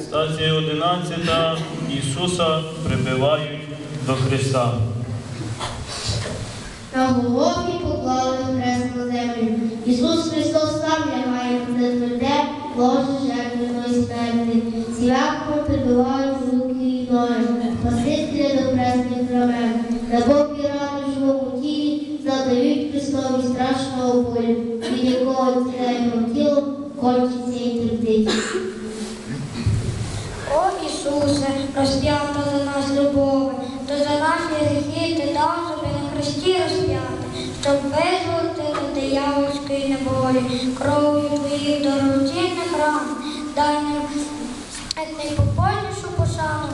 Стація 11. Ісуса прибивають до Христа. На голові поклали хрест на землю. Ісус Христос сам лягає на тверде ложе Святами прибивають руки і ноги, Спасителя до пресних рамен. Боки рану живому тілі задають Христові страшного болю, від якого його тіло кончиться і тремтить. О Ісусе, розп'ята за нас любові, то за наші гріхи ти дав собі на хресті розп'яти, щоб визволити від диявольської неволі, кров'ю твоїх дорогоцінних ран, дай нам найпопольнішу пошану,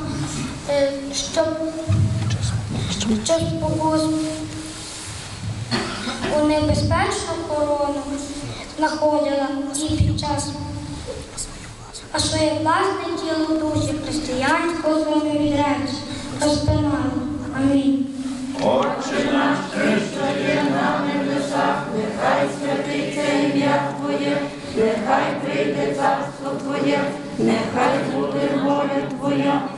е, щоб, щоб спокус у небезпечну корону знаходила і під час а своє власне тіло душі християнського зону відреч, розпинаю. Амінь. Отче наш, що є на небесах, нехай святиться ім'я Твоє, нехай прийде царство Твоє, 할렐루야